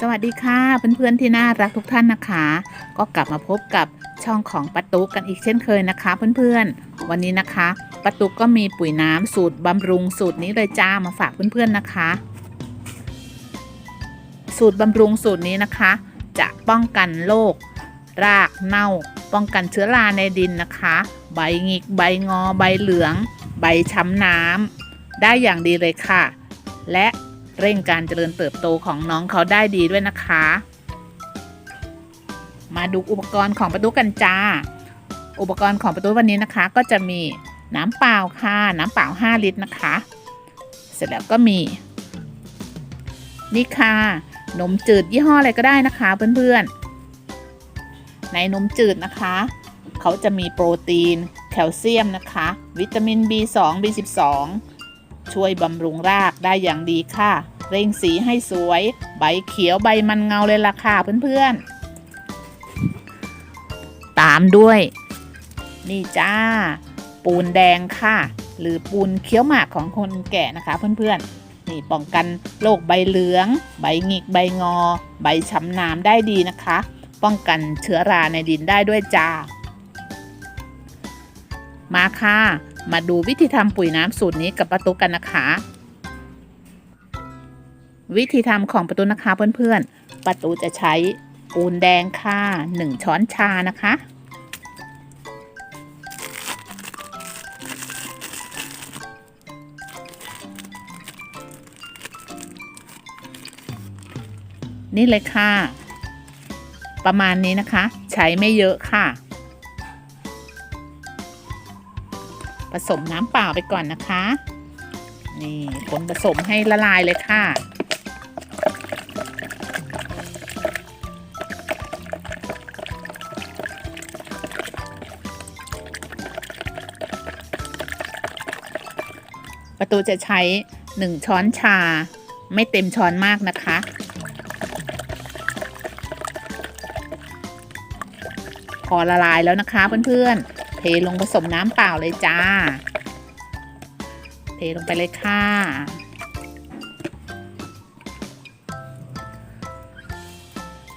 สวัสดีค่ะเพื่อนๆที่น่ารักทุกท่านนะคะ ก็กลับมาพบกับช่องของปะตุกกันอีกเช่นเคยนะคะ เพื่อนๆ วันนี้นะคะปะตุกก็มีปุ๋ยน้ำสูตรบำรุงสูตรนี้เลยจ้ามาฝากเพื่อนๆนะคะ สูตรบำรุงสูตรนี้นะคะ จะป้องกันโรครากเน่า ป้องกันเชื้อราในดินนะคะ ใบหงิกใบงอ ใบเหลือง ใบช้ำน้ำได้อย่างดีเลยค่ะ และ เร่งการเจริญเติบโตของน้องเขาได้ดีด้วยนะคะ มาดูอุปกรณ์ของประตูกันจ้า อุปกรณ์ของประตูวันนี้นะคะ ก็จะมีน้ำเปล่าค่ะ น้ำเปล่า 5 ลิตรนะคะ เสร็จแล้วก็มี นี่ค่ะนมจืดยี่ห้ออะไรก็ได้นะคะเพื่อนๆ ในนมจืดนะคะ เขาจะมีโปรตีน แคลเซียมนะคะ วิตามิน B2 B12 ช่วยบำรุงรากได้อย่างดีค่ะ เร่งสีให้สวย ใบเขียวใบมันเงาเลยล่ะค่ะเพื่อนๆ ตามด้วย นี่จ้า ปูนแดงค่ะ หรือปูนเคี้ยวหมากของคนแก่นะคะเพื่อนๆนี่ป้องกันโรคใบเหลือง ใบหงิกใบงอ ใบช้ำน้ำได้ดีนะคะ ป้องกันเชื้อราในดินได้ด้วยจ้า มาค่ะ มาดูวิธีทำปุ๋ยน้ำสูตรนี้กับประตูกันนะคะ วิธีทำของประตูนะคะเพื่อนๆ ประตูจะใช้ปูนแดงค่ะ1ช้อนชานะคะ นี่เลยค่ะ ประมาณนี้นะคะ ใช้ไม่เยอะค่ะ สมน้ำเปล่าไปก่อนนะคะ นี่คนผสมให้ละลายเลยค่ะ ประตูจะใช้ 1 ช้อนชาไม่เต็มช้อนมากนะคะพอละลายแล้วนะคะเพื่อนๆ เทลงผสมน้ำเปล่าเลยจ้า เทลงไปเลยค่ะ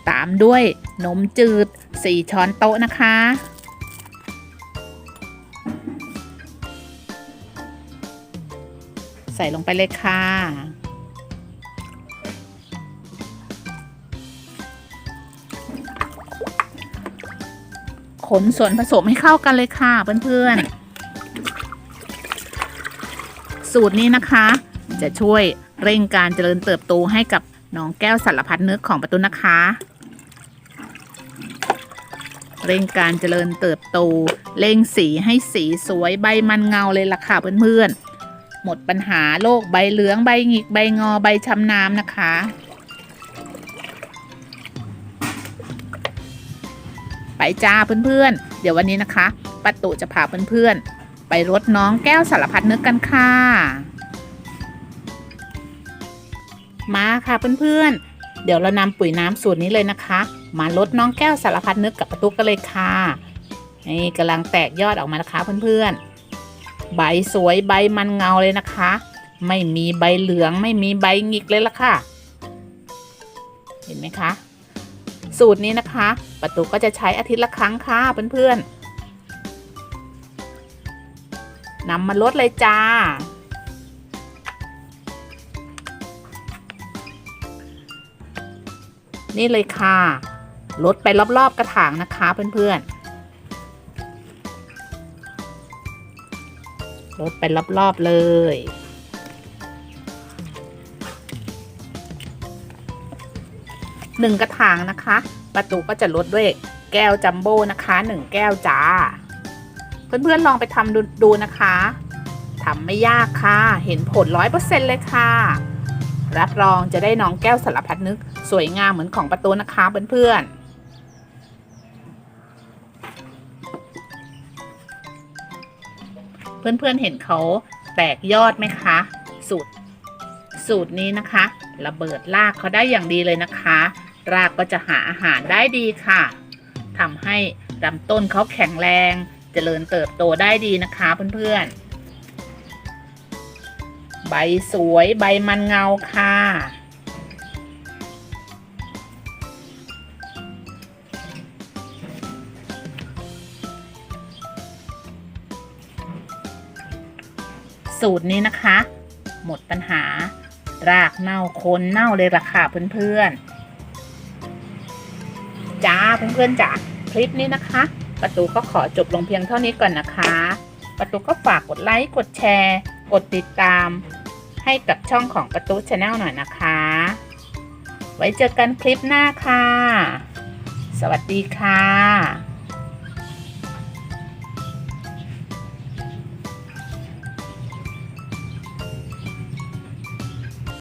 ตามด้วยนมจืด 4 ช้อนโต๊ะนะคะ ใส่ลงไปเลยค่ะ ขนส่วนผสมให้เข้ากันเลยค่ะเพื่อนๆ สูตรนี้นะคะ จะช่วยเร่งการเจริญเติบโตให้กับน้องแก้วสารพัดนึกของประตูนะคะ เร่งการเจริญเติบโตเร่งสีให้สีสวยใบมันเงาเลยล่ะค่ะเพื่อนๆ หมดปัญหาโรคใบเหลืองใบหงิกใบงอใบช้ำน้ำนะคะ ไปจ้าเพื่อนๆ เดี๋ยววันนี้นะคะปัตตุจะพาเพื่อนๆ ไปรดน้องแก้วสารพัดนึกกันค่ะ มาค่ะเพื่อนๆ เดี๋ยวเรานำปุ๋ยน้ำสูตรนี้เลยนะคะ มาลดน้องแก้วสารพัดนึกกับประตูกันเลยค่ะนี่กำลังแตกยอดออกมานะคะเพื่อนๆ ใบสวยใบมันเงาเลยนะคะ ไม่มีใบเหลืองไม่มีใบหงิกเลยละค่ะ เห็นไหมคะ สูตรนี้นะคะ ประตูก็จะใช้อาทิตย์ละครั้งค่ะเพื่อนๆนำมาลดเลยจ้า นี่เลยค่ะลดไปรอบๆกระถางนะคะเพื่อนๆลดไปรอบๆเลย หนึ่งกระถางนะคะ ประตูก็จะลดด้วยแก้วจัมโบ้นะคะหนึ่งแก้วจ้า เพื่อนๆลองไปทำดูดูนะคะทำไม่ยากค่ะ เห็นผลร้อยเปอร์เซ็นเลยค่ะ รับรองจะได้น้องแก้วสารพัดนึก สวยงามเหมือนของประตูนะคะเพื่อนๆเพื่อนๆเห็นเขาแตกยอดไหมคะ สูตร สูตรนี้นะคะ ระเบิดรากเขาได้อย่างดีเลยนะคะ รากก็จะหาอาหารได้ดีค่ะทำให้ลำต้นเขาแข็งแรงจเจริญเติบโตได้ดีนะคะเพื่อนๆ ใบสวยใบมันเงาค่ะ สูตรนี้นะคะ หมดปัญหารากเน่าโคนเน่าเลยล่ะค่ะเพื่อนๆ จ้าเพื่อนๆจ้าคลิปนี้นะคะ ประตูก็ขอจบลงเพียงเท่านี้ก่อนนะคะ ประตูก็ฝากกดไลค์กดแชร์ กดติดตาม ให้กับช่องของประตูชาแนลหน่อยนะคะ ไว้เจอกันคลิปหน้าค่ะ สวัสดีค่ะ